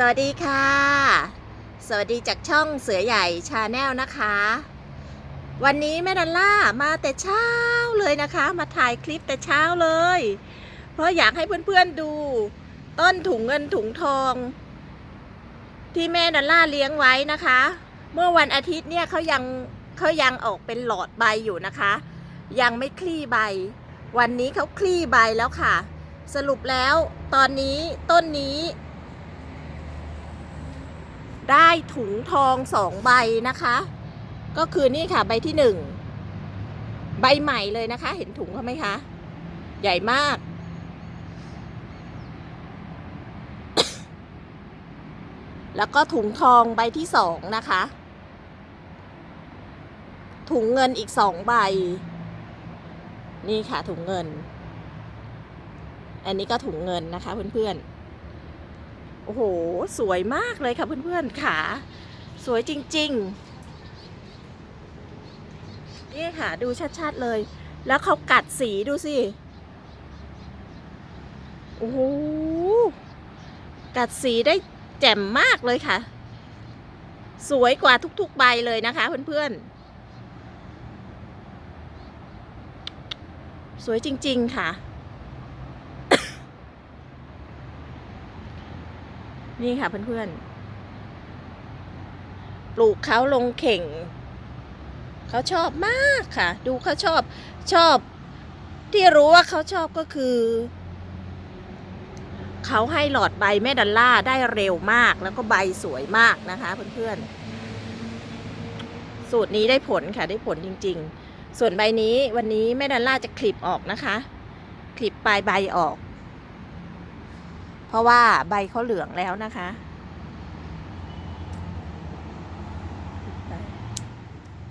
สวัสดีค่ะ สวัสดีจากช่องเสือใหญ่ชาแนลนะคะ วันนี้แม่ดันล่ามาแต่เช้าเลยนะคะ มาถ่ายคลิปแต่เช้าเลย เพราะอยากให้เพื่อนๆดู ต้นถุงเงินถุงทอง ที่แม่ดันล่าเลี้ยงไว้นะคะ เมื่อวันอาทิตย์เนี่ยเขายังเขายังออกเป็นหลอดใบอยู่นะคะ ยังไม่คลี่ใบ วันนี้เขาคลี่ใบแล้วค่ะ สรุปแล้วตอนนี้ต้นนี้ ได้ถุงทองสองใบนะคะ ก็คือนี่ค่ะใบที่หนึ่งใบใหม่เลยนะคะ เห็นถุงเขาไหมคะ ใหญ่มาก แล้วก็ถุงทองใบที่สองนะคะ ถุงเงินอีกสองใบ นี่ค่ะถุงเงิน อันนี้ก็ถุงเงินนะคะเพื่อนๆ โอ้โห สวยมากเลยค่ะเพื่อนๆค่ะ สวยจริงๆ นี่ค่ะ ดูชัดๆเลย แล้วเขากัดสีดูสิ โอ้โห กัดสีได้แจ่มมากเลยค่ะ สวยกว่าทุกๆใบเลยนะคะเพื่อนๆสวยจริง ๆ ค่ะ นี่ค่ะเพื่อนๆ ปลูกเขาลงเข่ง เขาชอบมากค่ะ ดูเขาชอบชอบ ที่รู้ว่าเขาชอบก็คือ เขาให้หลอดใบแม่ดัลล่าได้เร็วมากแล้วก็ใบสวยมากนะคะเพื่อนๆ สูตรนี้ได้ผลค่ะได้ผลจริง ๆ ส่วนใบนี้วันนี้แม่ดัลล่าจะคลิปออกนะคะ คลิปปลายใบออก เพราะว่าใบเขาเหลืองแล้วนะคะ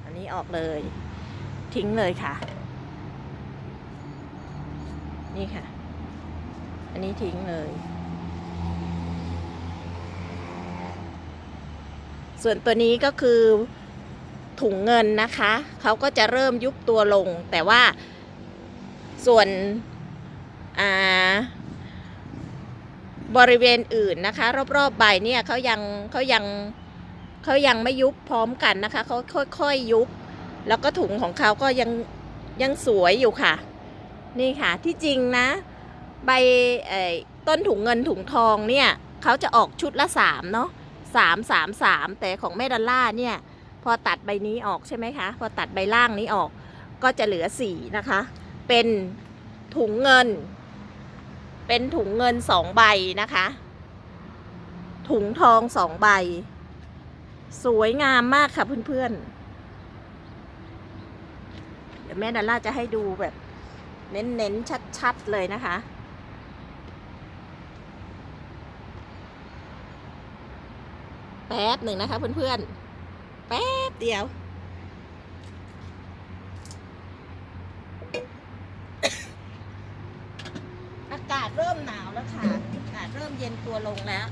อันนี้ออกเลย ทิ้งเลยค่ะ นี่ค่ะ อันนี้ทิ้งเลย ส่วนตัวนี้ก็คือถุงเงินนะคะ เขาก็จะเริ่มยุบตัวลง แต่ว่าส่วน อ่า บริเวณอื่นนะคะ รอบๆใบเนี่ยเขายังเขายังเขายังไม่ยุบพร้อมกันนะคะเขาค่อยๆยุบ แล้วก็ถุงของเขาก็ยังยังสวยอยู่ค่ะ นี่ค่ะที่จริงนะ ใบต้นถุงเงินถุงทองเนี่ยเขาจะออกชุดละสามเนาะสามสามสามแต่ของแม่ดอลล่าเนี่ยพอตัดใบนี้ออกใช่ไหมคะพอตัดใบล่างนี้ออกก็จะเหลือสี่นะคะ เป็นถุงเงิน เป็นถุงเงินสองใบนะคะ ถุงทองสองใบ สวยงามมากค่ะเพื่อนๆ เดี๋ยวแม่ดอลล่าจะให้ดูแบบ เน้นๆ ชัดๆ เลยนะคะแป๊บหนึ่งนะคะเพื่อนๆ แป๊บเดียว อากาศเริ่มหนาวแล้วค่ะ อากาศเริ่มเย็น ตัวลงแล้ว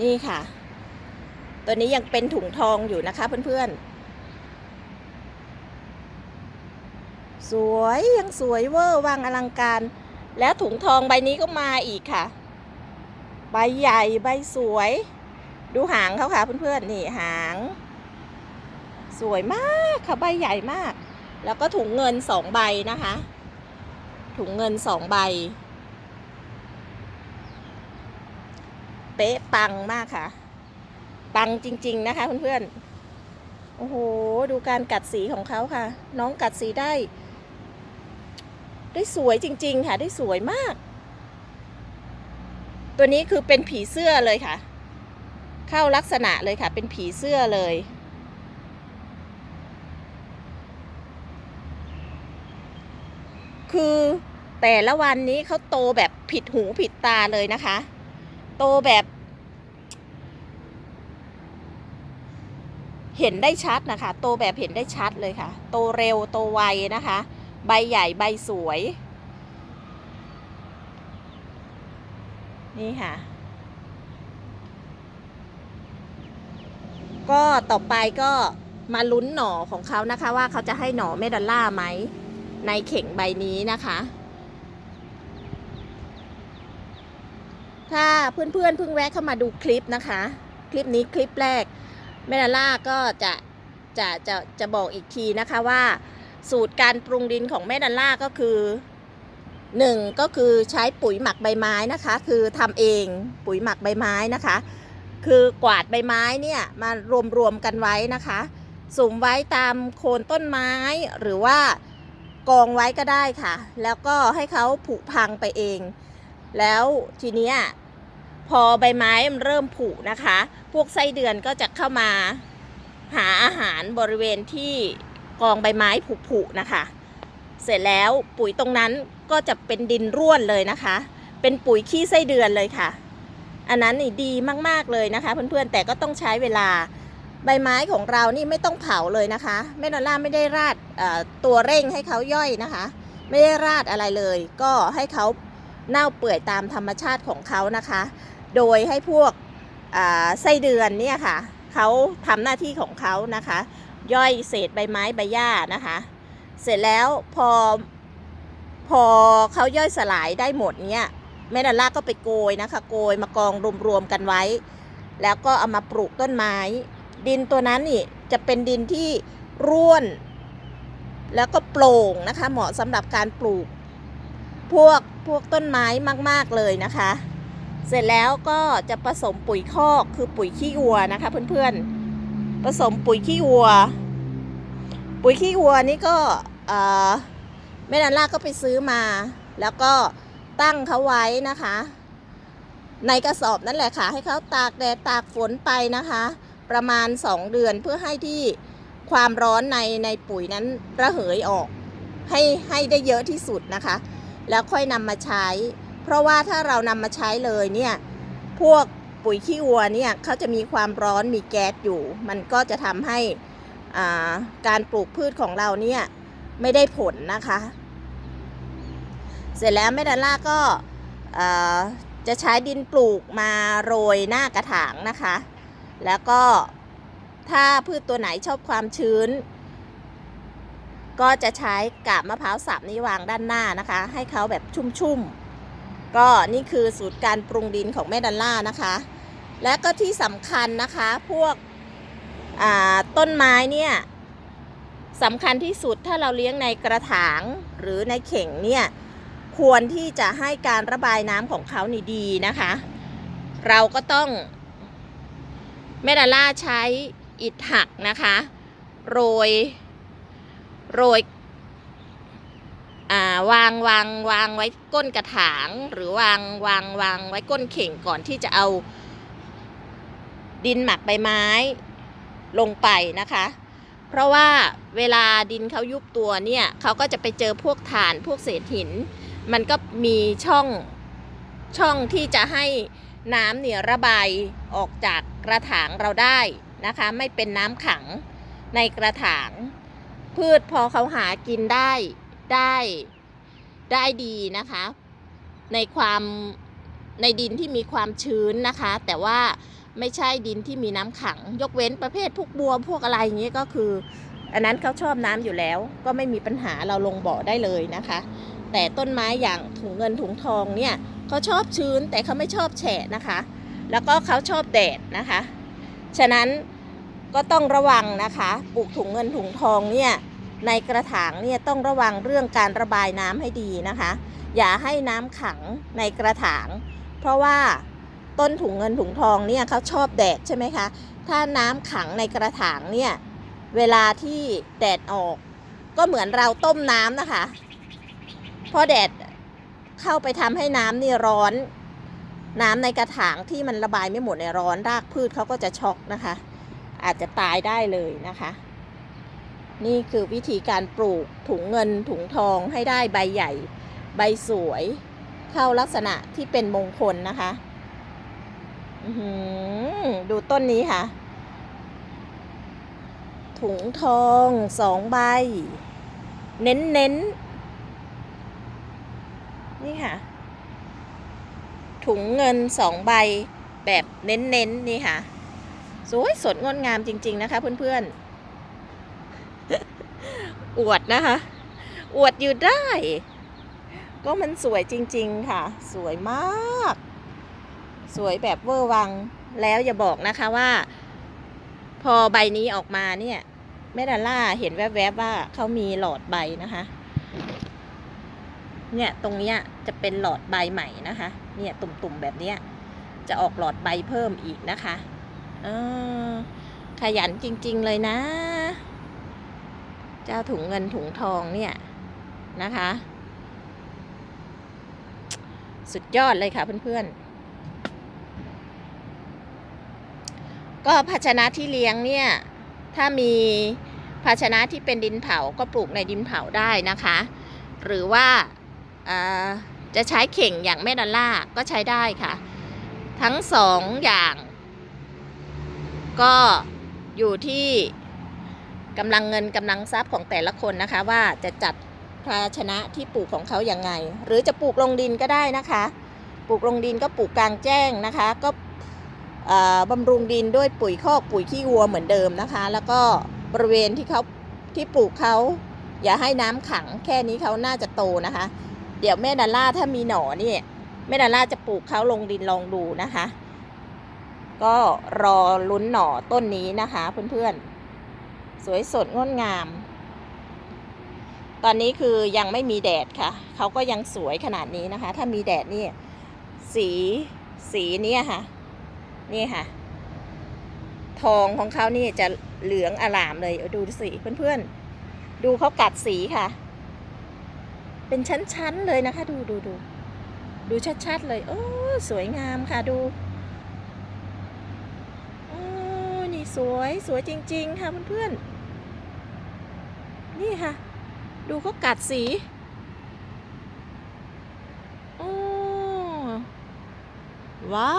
นี่ค่ะ ตัวนี้ยังเป็นถุงทองอยู่นะคะเพื่อนๆ สวยยังสวยเวอร์วังอลังการ แล้วถุงทองใบนี้ก็มาอีกค่ะ ใบใหญ่ใบสวย ดูหางเขาค่ะเพื่อนๆ นี่หาง สวยมากค่ะใบใหญ่มาก แล้วก็ถุงเงินสองใบนะคะ ถุงเงินสองใบ เป๊ะปังมากค่ะ ปังจริง ๆ นะคะเพื่อนๆโอ้โห ดูการกัดสีของเขาค่ะ น้องกัดสีได้ ได้สวยจริง ๆ ค่ะ ได้สวยมาก ตัวนี้คือเป็นผีเสื้อเลยค่ะ เข้าลักษณะเลยค่ะ เป็นผีเสื้อเลย คือแต่ละวันนี้เขาโตแบบผิดหูผิดตาเลยนะคะ โตแบบ เห็นได้ชัดนะคะ โตแบบเห็นได้ชัดเลยค่ะ โตเร็วโตไวนะคะ ใบใหญ่ใบสวย นี่ค่ะ ก็ต่อไปก็มาลุ้นหน่อของเขานะคะ ว่าเขาจะให้หน่อเมดอลล่าไหม ในเข่งใบนี้นะคะ ถ้าเพื่อนๆเพิ่งแวะเข้ามาดูคลิปนะคะ คลิปนี้คลิปแรกเมดาล่าก็จะจะจะจะบอกอีกทีนะคะว่า สูตรการปรุงดินของเมดาล่าก็คือหนึ่งก็คือใช้ปุ๋ยหมักใบไม้นะคะ คือทำเองปุ๋ยหมักใบไม้นะคะ คือกวาดใบไม้เนี่ยมารวมๆกันไว้นะคะสุมไว้ตามโคนต้นไม้หรือว่า กองไว้ก็ได้ค่ะ แล้วก็ให้เขาผุพังไปเอง แล้วทีเนี้ยพอใบไม้มันเริ่มผุนะคะ พวกไส้เดือนก็จะเข้ามาหาอาหารบริเวณที่กองใบไม้ผุๆนะคะ เสร็จแล้วปุ๋ยตรงนั้นก็จะเป็นดินร่วนเลยนะคะ เป็นปุ๋ยขี้ไส้เดือนเลยค่ะ อันนั้นนี่ดีมากๆเลยนะคะ เพื่อนๆแต่ก็ต้องใช้เวลา ใบไม้ของเรานี่ไม่ต้องเผาเลยนะคะแม่นอล่าไม่ได้ราดตัวเร่งให้เขาย่อยนะคะ ไม่ได้ราดอะไรเลย ก็ให้เขาเน่าเปื่อยตามธรรมชาติของเขานะคะ โดยให้พวกไส้เดือนเนี่ยค่ะเขาทำหน้าที่ของเขานะคะ ย่อยเศษใบไม้ใบหญ้านะคะ เสร็จแล้วพอพอเขาย่อยสลายได้หมดเนี่ยแม่ดอลล่าก็ไปโกยนะคะ โกยมากองรวมๆกันไว้ แล้วก็เอามาปลูกต้นไม้ ดินตัวนั้นนี่จะเป็นดินที่ร่วน แล้วก็โปร่งนะคะ เหมาะสำหรับการปลูก พวกพวกต้นไม้มาก ๆ เลยนะคะ เสร็จแล้วก็จะผสมปุ๋ยคอกคือปุ๋ยขี้วัวนะคะเพื่อนๆผสมปุ๋ยขี้วัว ปุ๋ยขี้วัวนี่ก็แม่นันล่าก็ไปซื้อมา แล้วก็ตั้งเขาไว้นะคะ ในกระสอบนั่นแหละค่ะ ให้เขาตากแดดตากฝนไปนะคะ ประมาณ 2 เดือนเพื่อให้ที่ความร้อนในในปุ๋ยนั้นระเหยออก ให้ให้ได้เยอะที่สุดนะคะ แล้วค่อยนำมาใช้ เพราะว่าถ้าเรานำมาใช้เลยเนี่ยพวกปุ๋ยขี้วัวเนี่ยเขาจะมีความร้อนมีแก๊สอยู่ มันก็จะทำให้อ่าการปลูกพืชของเราเนี่ยไม่ได้ผลนะคะ เสร็จแล้วแม่ดาล่าก็อ่อจะใช้ดินปลูกมาโรยหน้ากระถางนะคะ แล้วก็ถ้าพืชตัวไหนชอบความชื้น ก็จะใช้กาบมะพร้าวสับนี้วางด้านหน้านะคะ ให้เขาแบบชุ่มๆ ก็นี่คือสูตรการปรุงดินของแม่ดัลล่านะคะ และก็ที่สำคัญนะคะพวกต้นไม้เนี่ยสำคัญที่สุดถ้าเราเลี้ยงในกระถางหรือในเข่งเนี่ยควรที่จะให้การระบายน้ำของเขานี่ดีนะคะ เราก็ต้อง แม่ดาล่าใช้อิฐหักนะคะ โรย โรยาวางวางวางไว้ก้นกระถาง หรือวางวางวางไว้ก้นเข่งก่อนที่จะเอา ดินหมักใบไม้ลงไปนะคะ เพราะว่าเวลาดินเขายุบตัวเนี่ยเขาก็จะไปเจอพวกฐานพวกเศษหิน มันก็มีช่องช่องที่จะให้ น้ำเนี่ยระบายออกจากกระถางเราได้นะคะ ไม่เป็นน้ำขังในกระถาง พืชพอเขาหากินได้ได้ได้ดีนะคะ ในความในดินที่มีความชื้นนะคะ แต่ว่าไม่ใช่ดินที่มีน้ำขัง ยกเว้นประเภทพวกบัวพวกอะไรอย่างเงี้ก็คือ อันนั้นเขาชอบน้ำอยู่แล้ว ก็ไม่มีปัญหาเราลงบ่อได้เลยนะคะ แต่ต้นไม้อย่างถุงเงินถุงทองเนี่ย เขาชอบชื้นแต่เขาไม่ชอบแฉะนะคะ แล้วก็เขาชอบแดดนะคะ ฉะนั้นก็ต้องระวังนะคะปลูกถุงเงินถุงทองเนี่ยในกระถางเนี่ยต้องระวังเรื่องการระบายน้ำให้ดีนะคะ อย่าให้น้ำขังในกระถาง เพราะว่าต้นถุงเงินถุงทองเนี่ยเขาชอบแดดใช่ไหมคะ ถ้าน้ำขังในกระถางเนี่ยเวลาที่แดดออก ก็เหมือนเราต้มน้ำนะคะ พอแดด เข้าไปทำให้น้ำนี่ร้อน น้ำในกระถางที่มันระบายไม่หมดในร้อนรากพืชเขาก็จะช็อกนะคะ อาจจะตายได้เลยนะคะ นี่คือวิธีการปลูกถุงเงินถุงทองให้ได้ใบใหญ่ ใบสวย เข้าลักษณะที่เป็นมงคลนะคะอือหือดูต้นนี้ค่ะ ถุงทองสองใบ เน้นเน้น นี่ค่ะ ถุงเงินสองใบแบบเน้นๆนนี่ค่ะ สวยสดงดงามจริง ๆ นะคะเพื่อนๆ อวดนะคะ อวดอยู่ได้ ก็มันสวยจริง ๆ ค่ะ สวยมาก สวยแบบเวอร์วัง แล้วอย่าบอกนะคะว่า พอใบนี้ออกมาเนี่ยแม่ดาล่าเห็นแวบๆว่าเขามีหลอดใบนะคะ เนี่ยตรงเนี้ยจะเป็นหลอดใบใหม่นะคะ เนี่ยตุ่มๆแบบเนี้ยจะออกหลอดใบเพิ่มอีกนะคะเออขยันจริงๆเลยนะ เจ้าถุงเงินถุงทองเนี่ยนะคะ สุดยอดเลยค่ะเพื่อนๆ ก็ภาชนะที่เลี้ยงเนี่ย ถ้ามีภาชนะที่เป็นดินเผาก็ปลูกในดินเผาได้นะคะ หรือว่าอ่า จะใช้เข่งอย่างแม่ดัลล่าก็ใช้ได้ค่ะ ทั้งสองอย่าง ก็อยู่ที่กำลังเงินกำลังทรัพย์ของแต่ละคนนะคะ ว่าจะจัดภาชนะที่ปลูกของเขาอย่างไง หรือจะปลูกลงดินก็ได้นะคะ ปลูกลงดินก็ปลูกกลางแจ้งนะคะ ก็บำรุงดินด้วยปุ๋ยคอกปุ๋ยขี้วัวเหมือนเดิมนะคะ แล้วก็บริเวณที่เขาที่ปลูกเขาอย่าให้น้ำขังแค่นี้เขาน่าจะโตนะคะ เดี๋ยวแม่ดาล่าถ้ามีหนอนี่แม่ดาล่าจะปลูกเขาลงดินลองดูนะคะ ก็รอลุ้นหน่อต้นนี้นะคะเพื่อนๆ สวยสดงดงาม ตอนนี้คือยังไม่มีแดดค่ะ เขาก็ยังสวยขนาดนี้นะคะ ถ้ามีแดดนี่สีสีเนี่ยค่ะ นี่ค่ะ ทองของเขานี่จะเหลืองอลามเลยดูสิเพื่อนๆ ดูเขากัดสีค่ะ เป็นชั้นๆเลยนะคะ ดูดูดูดูชัดๆเลยโอ้สวยงามค่ะดูโอ้นี่สวยสวยจริง ๆ ค่ะเพื่อนๆนี่ค่ะ ดูเขากัดสีโอ้ว้า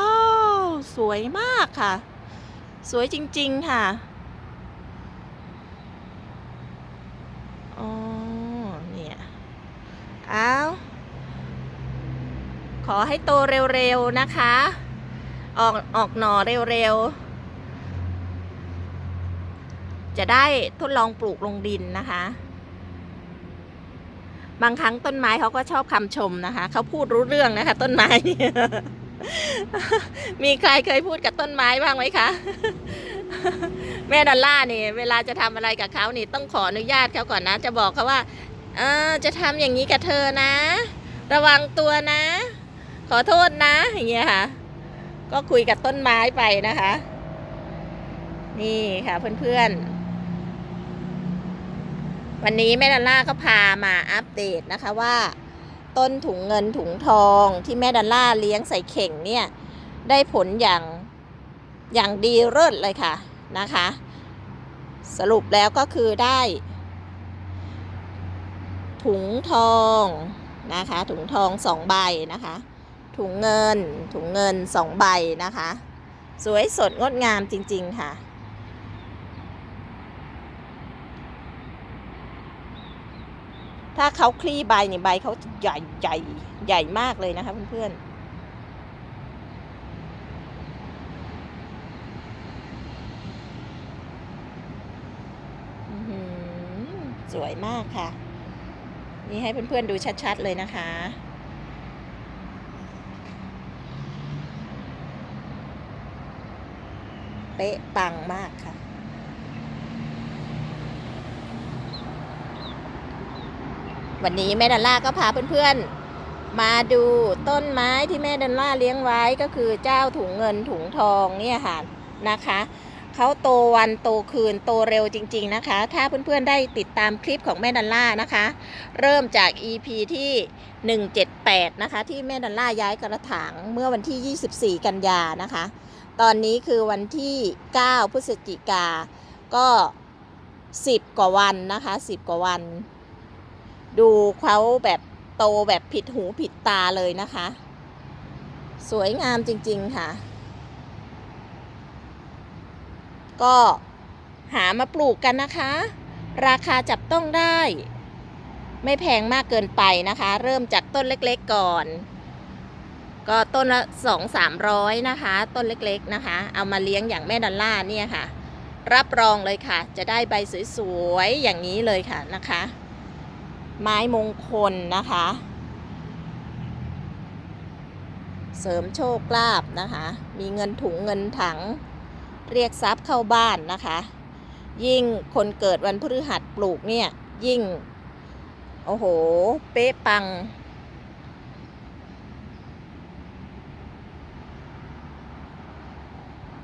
ว สวยมากค่ะ สวยจริง ๆ ค่ะ อ๋อ เนี่ยเอาข อให้โตเร็วๆนะคะ ออกออกหน่อเร็วๆ จะได้ทดลองปลูกลงดินนะคะ บางครั้งต้นไม้เขาก็ชอบคำชมนะคะ เขาพูดรู้เรื่องนะคะ ต้นไม้มีใครเคยพูดกับต้นไม้บ้างไหมคะ แม่ดอลล่านี่ เวลาจะทำอะไรกับเขานี่ต้องขออนุญาตเขาก่อนนะ จะบอกเขาว่า เออจะทำอย่างนี้กับเธอนะ ระวังตัวนะ ขอโทษนะ อย่างเงี้ยค่ะ ก็คุยกับต้นไม้ไปนะคะ นี่ค่ะเพื่อนๆ วันนี้แม่ดอลล่าก็พามาอัปเดตนะคะว่า ต้นถุงเงินถุงทองที่แม่ดอลล่าเลี้ยงใส่เข่งเนี่ย ได้ผลอย่างอย่างดีเลิศเลยค่ะนะคะ สรุปแล้วก็คือได้ ถุงทองนะคะ ถุงทองสองใบนะคะ ถุงเงิน ถุงเงินสองใบนะคะ สวยสดงดงามจริง ๆ ค่ะ ถ้าเขาคลี่ใบนี่ใบเขาใหญ่ใหญ่ใหญ่มากเลยนะคะเพื่อนๆสวยมากค่ะ นี่ให้เพื่อนๆดูชัดๆเลยนะคะ เป๊ะปังมากค่ะ วันนี้แม่ดันล่าก็พาเพื่อนๆ มาดูต้นไม้ที่แม่ดันล่าเลี้ยงไว้ก็คือเจ้าถุงเงินถุงทองเนี่ยค่ะนะคะเขาโตวันโตคืนโตเร็วจริง ๆนะคะ ถ้าเพื่อนๆได้ติดตามคลิปของแม่ดัลล่านะคะ เริ่มจาก EP ที่ 178 นะคะ ที่แม่ดัลล่าย้ายกระถางเมื่อวันที่ 24 กันยานะคะ ตอนนี้คือวันที่ 9 พฤศจิกา ก็ 10 กว่าวันนะคะ 10 กว่าวัน ดูเขาแบบโตแบบผิดหูผิดตาเลยนะคะ สวยงามจริง ๆ ค่ะ ก็หามาปลูกกันนะคะ ราคาจับต้องได้ ไม่แพงมากเกินไปนะคะ เริ่มจากต้นเล็ก ๆ ก่อน ก็ต้นละสองสามร้อยนะคะ ต้นเล็กๆนะคะ เอามาเลี้ยงอย่างแม่ดอลล่าเนี่ยค่ะ รับรองเลยค่ะ จะได้ใบสวยๆ อย่างนี้เลยค่ะนะคะ ไม้มงคลนะคะ เสริมโชคลาภนะคะ มีเงินถุงเงินถัง เรียกทรัพย์เข้าบ้านนะคะ ยิ่งคนเกิดวันพฤหัสปลูกเนี่ย ยิ่ง โอ้โห เป๊ะปัง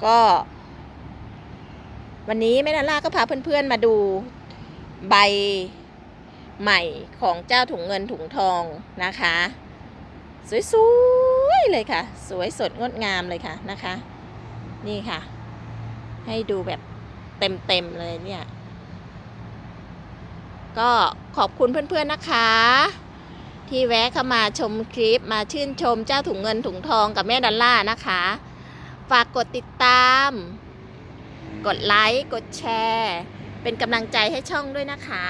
ก็ วันนี้แม่นาล่าก็พาเพื่อนๆมาดูใบใหม่ของเจ้าถุงเงินถุงทองนะคะ สวยๆเลยค่ะ สวยสดงดงามเลยค่ะนะคะ นี่ค่ะ ให้ดูแบบเต็มๆเลยเนี่ย ก็ขอบคุณเพื่อนๆนะคะ ที่แวะเข้ามาชมคลิปมาชื่นชมเจ้าถุงเงินถุงทองกับแม่ดอลล่านะคะ ฝากกดติดตาม กดไลค์ กดแชร์ เป็นกำลังใจให้ช่องด้วยนะคะ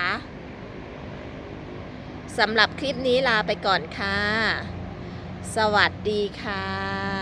สำหรับคลิปนี้ลาไปก่อนค่ะ สวัสดีค่ะ